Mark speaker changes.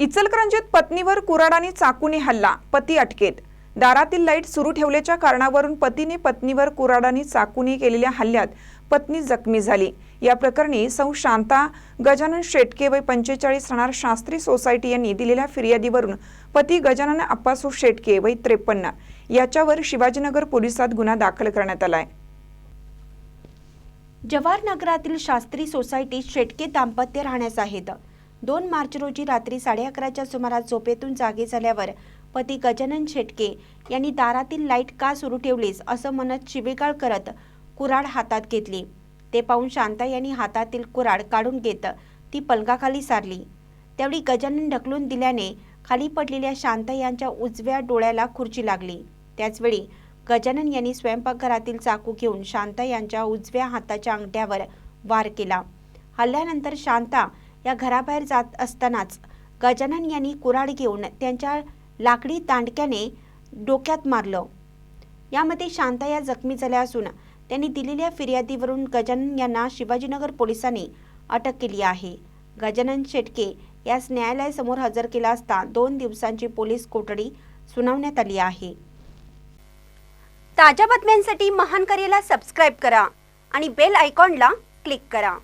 Speaker 1: इचलकरंजीत पत्नीवर कुराडाने चाकूने हल्ला पती अटकेत. दारातील लाइट सुरू ठेवल्याच्या कारणावरून पतीने पत्नीवर कुराडाने चाकूने केलेल्या हल्ल्यात पत्नी जखमी झाली. या प्रकरणी सौ शांता गजानन शेटके वय पंचेचाळीस राहणार शास्त्री सोसायटी यांनी दिलेल्या फिर्यादीवरून पती गजानन अप्पासू शेटके वय त्रेपन्न याच्यावर शिवाजीनगर पोलिसात गुन्हा दाखल करण्यात आलाय.
Speaker 2: जवाहर नगरातील शास्त्री सोसायटीत शेटके दाम्पत्य राहण्यास आहेत. दोन मार्च रोजी रात्री साडे अकराच्या सुमारास झोपेतून जागे झाल्यावर पती गजानन शेटके यांनी दारातील लाइट का सुरू ठेवलीस असं म्हणत शिवेगाळ करत कुऱ्हाड हातात घेतली. ते पाहून शांता यांनी हातातील कुऱ्हाड काढून घेत ती पलंगाखाली सारली. त्यावेळी गजानन ढकलून दिल्याने खाली पडलेल्या शांता यांच्या उजव्या डोळ्याला खुर्ची लागली. त्याचवेळी गजानन यांनी स्वयंपाकघरातील चाकू घेऊन शांता यांच्या उजव्या हाताच्या अंगठ्यावर वार केला. हल्ल्यानंतर शांता या घराबाहेर जात असतानाच गजानन यांनी कुऱ्हाड घेऊन त्यांच्या लाकडी तांडक्याने डोक्यात मारलं. यामध्ये शांता या जखमी झाल्या असून त्यांनी दिलेल्या फिर्यादीवरून गजानन यांना शिवाजीनगर पोलिसांनी अटक केली आहे. गजानन शेटके यास न्यायालयासमोर हजर केला असता दोन दिवसांची पोलीस कोठडी सुनावण्यात आली आहे. ताज्या बातम्यांसाठी महान करेला सबस्क्राईब करा आणि बेल आयकॉनला क्लिक करा.